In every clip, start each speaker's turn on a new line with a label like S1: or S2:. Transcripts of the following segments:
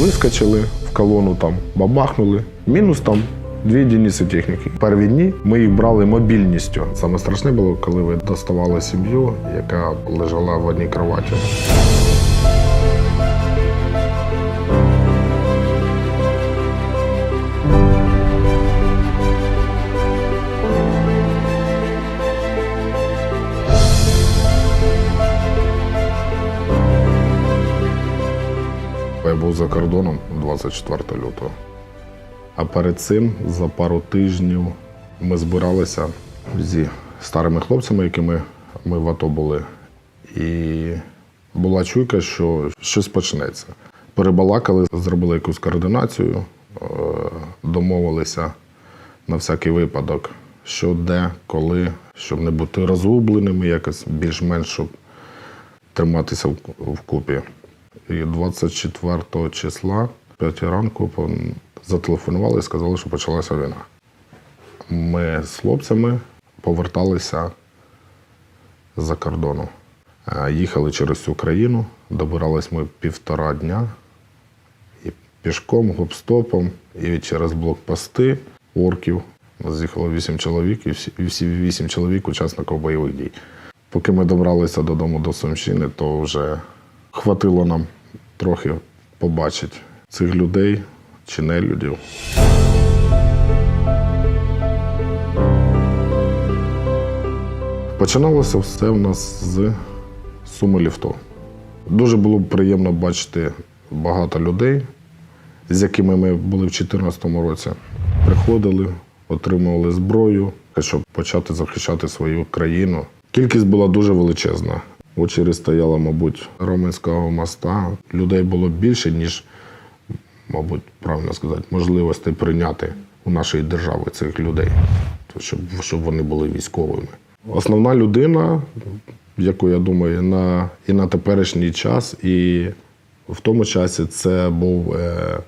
S1: Вискочили в колону, там бабахнули. Мінус там дві одиниці техніки. Перві дні ми їх брали мобільністю. Саме страшне було, коли ви доставали сім'ю, яка лежала в одній кроваті. Я був за кордоном 24 лютого. А перед цим за пару тижнів ми збиралися зі старими хлопцями, якими ми в АТО були. І була чуйка, що щось почнеться. Перебалакали, зробили якусь координацію, е, домовилися на всякий випадок, що де, коли, щоб не бути розгубленими, якось більш-менш, щоб триматися вкупі. І 24 числа, 5 ранку, зателефонували і сказали, що почалася війна. Ми з хлопцями поверталися за кордону. Е, Їхали через всю країну, добирались ми півтора дня і пішком, гоп-стопом, і через блокпости орків. Нас з'їхало вісім чоловік, і всі, всі вісім чоловік учасників бойових дій. Поки ми добралися додому до Сумщини, то вже хватило нам трохи побачити цих людей чи не людів. Починалося все в нас з суми ліфту. Дуже було приємно бачити багато людей, з якими ми були в 2014 році. Приходили, отримували зброю, щоб почати захищати свою країну. Кількість була дуже величезна. В очері стояла, мабуть, Роменського моста. Людей було більше, ніж, мабуть, правильно сказати, можливостей прийняти у нашої держави цих людей, щоб, щоб вони були військовими. Основна людина, яку я думаю, на, і на теперішній час, і в тому часі це був е,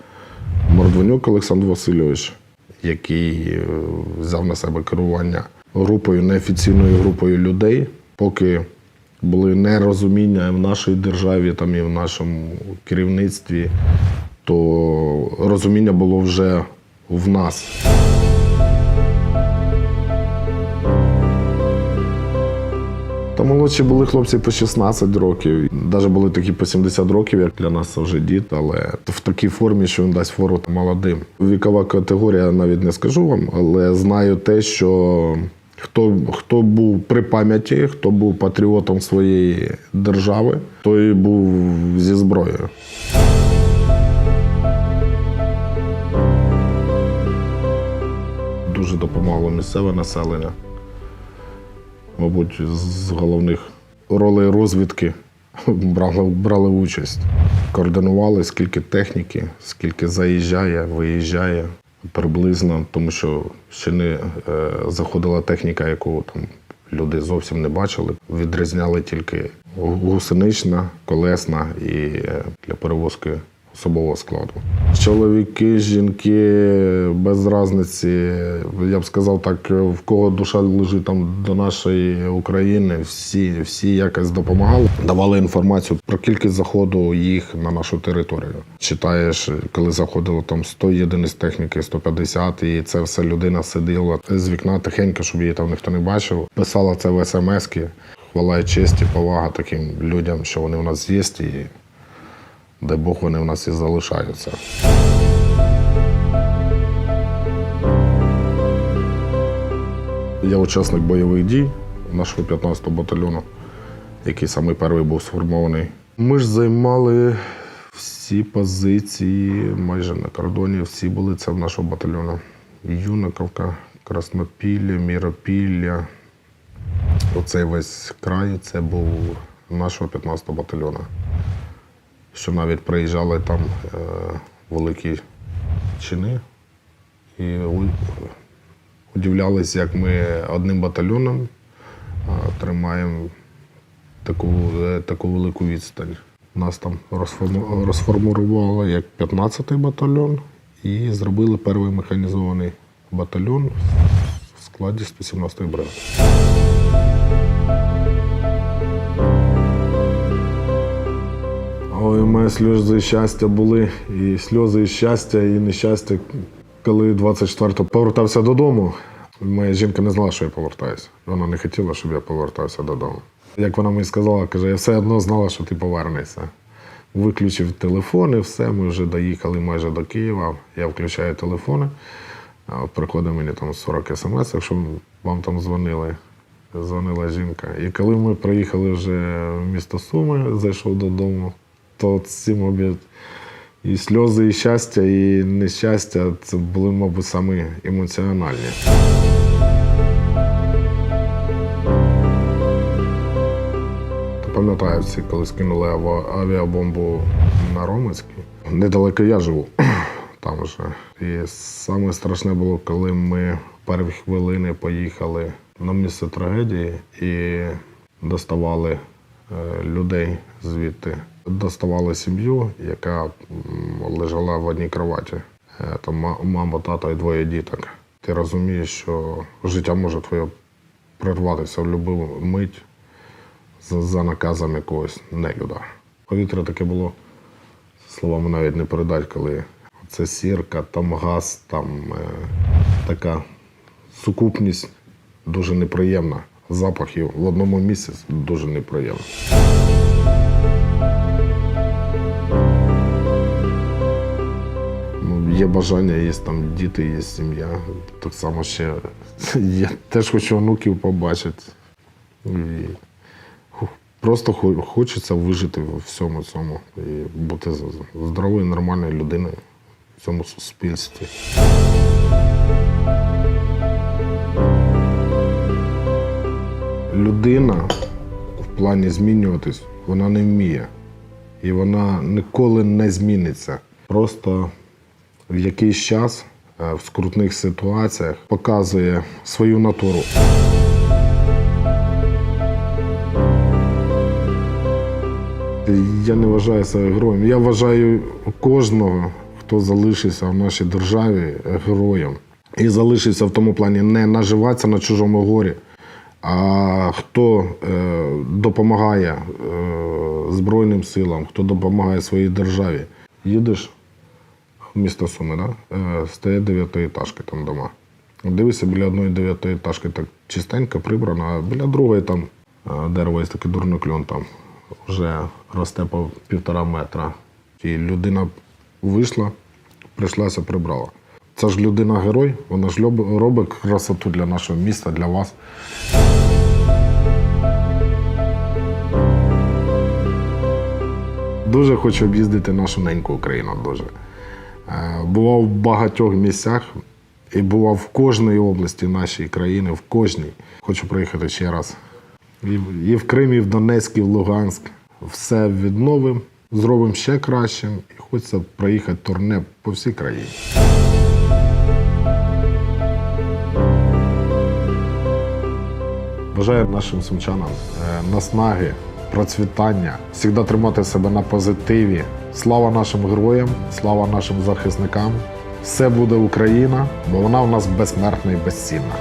S1: Мордванюк Олександр Васильович, який е, взяв на себе керування групою, неофіційною групою людей, поки були нерозуміння в нашій державі там, і в нашому керівництві, то розуміння було вже в нас. Та молодші були хлопці по 16 років. Навіть були такі по 70 років, як для нас це вже дід, але в такій формі, що він дасть фору молодим. Вікова категорія навіть не скажу вам, але знаю те, що хто, хто був при пам'яті, хто був патріотом своєї держави, той був зі зброєю. Дуже допомогло місцеве населення мабуть, з головних ролей розвідки брали, брали участь. Координували, скільки техніки, скільки заїжджає, виїжджає приблизно, тому що ще не е, заходила техніка, яку там люди зовсім не бачили. Відрізняли тільки гусенична, колесна і е, для перевозки особового складу. Чоловіки, жінки, без різниці. Я б сказав так, в кого душа лежить там до нашої України, всі, всі якось допомагали, давали інформацію про кількість заходу їх на нашу територію. Читаєш, коли заходило там 100 єдиниць техніки, 150, і це все людина сиділа з вікна тихенько, щоб її там ніхто не бачив. Писала це в смс-ки. Хвала і честь і повага таким людям, що вони у нас є, і дай Бог вони у нас і залишаються. Я учасник бойових дій нашого 15-го батальйону, який саме перший був сформований. Ми ж займали всі позиції майже на кордоні, всі були це в нашого батальйону. Юнаковка, Краснопілля, Міропілля. Оцей весь край це був нашого 15-го батальйону що навіть приїжджали там е, великі чини і удивлялись, як ми одним батальйоном е, тримаємо таку, е, таку велику відстань. Нас там розформу- розформували як 15-й батальйон і зробили перший механізований батальйон в складі 117-ї бригади. У мене сльози щастя були, і сльози і щастя, і нещастя. Коли 24-го повертався додому, моя жінка не знала, що я повертаюся. Вона не хотіла, щоб я повертався додому. Як вона мені сказала, каже, я все одно знала, що ти повернешся. Виключив телефон і все, ми вже доїхали майже до Києва. Я включаю телефони, приходить мені там 40 смс, якщо вам там дзвонили. Дзвонила жінка. І коли ми приїхали вже в місто Суми, зайшов додому, то ці, мабуть, і сльози, і щастя, і нещастя це були, мабуть, самі емоціональні. Пам'ятаю всі, коли скинули авіабомбу на Ромицький. Недалеко я живу там вже. І саме страшне було, коли ми перші хвилини поїхали на місце трагедії і доставали людей звідти. Доставали сім'ю, яка лежала в одній кроваті. Е, Там мама, тато і двоє діток. Ти розумієш, що життя може твоє прерватися в будь-яку мить за наказом якогось нелюда. Повітря таке було, словами навіть не передать, коли це сірка, там газ, там е, така сукупність дуже неприємна. Запахів в одному місці дуже неприємно. Ну, Є бажання, є там діти, є сім'я. Так само ще я теж хочу онуків побачити. І просто хочеться вижити в всьому цьому і бути здоровою, нормальною людиною в цьому суспільстві. Людина в плані змінюватись, вона не вміє. І вона ніколи не зміниться. Просто в якийсь час е, в скрутних ситуаціях показує свою натуру. Я не вважаю себе героєм. Я вважаю кожного, хто залишився в нашій державі героєм. І залишився в тому плані не наживатися на чужому горі, а хто е, допомагає е, Збройним силам, хто допомагає своїй державі. Їдеш в місто Суми, да? е, стає дев'ятиэтажки там дома. Дивишся, біля одної дев'ятиэтажки так чистенько прибрано, а біля другої там дерево є такий дурнокльон там вже росте по півтора метра. І людина вийшла, прийшлася, прибрала. Це ж людина герой, вона ж робить красоту для нашого міста, для вас. Дуже хочу об'їздити нашу неньку Україну. Дуже. Е, Бував в багатьох місцях і бував в кожній області нашої країни, в кожній. Хочу приїхати ще раз. І, в- Крим, і в Донецьк, і в Луганськ. Все відновимо, зробимо ще кращим. І хочеться проїхати турне по всій країні. Бажаю нашим сумчанам е, наснаги, процвітання, завжди тримати себе на позитиві. Слава нашим героям, слава нашим захисникам. Все буде Україна, бо вона в нас безсмертна і безцінна.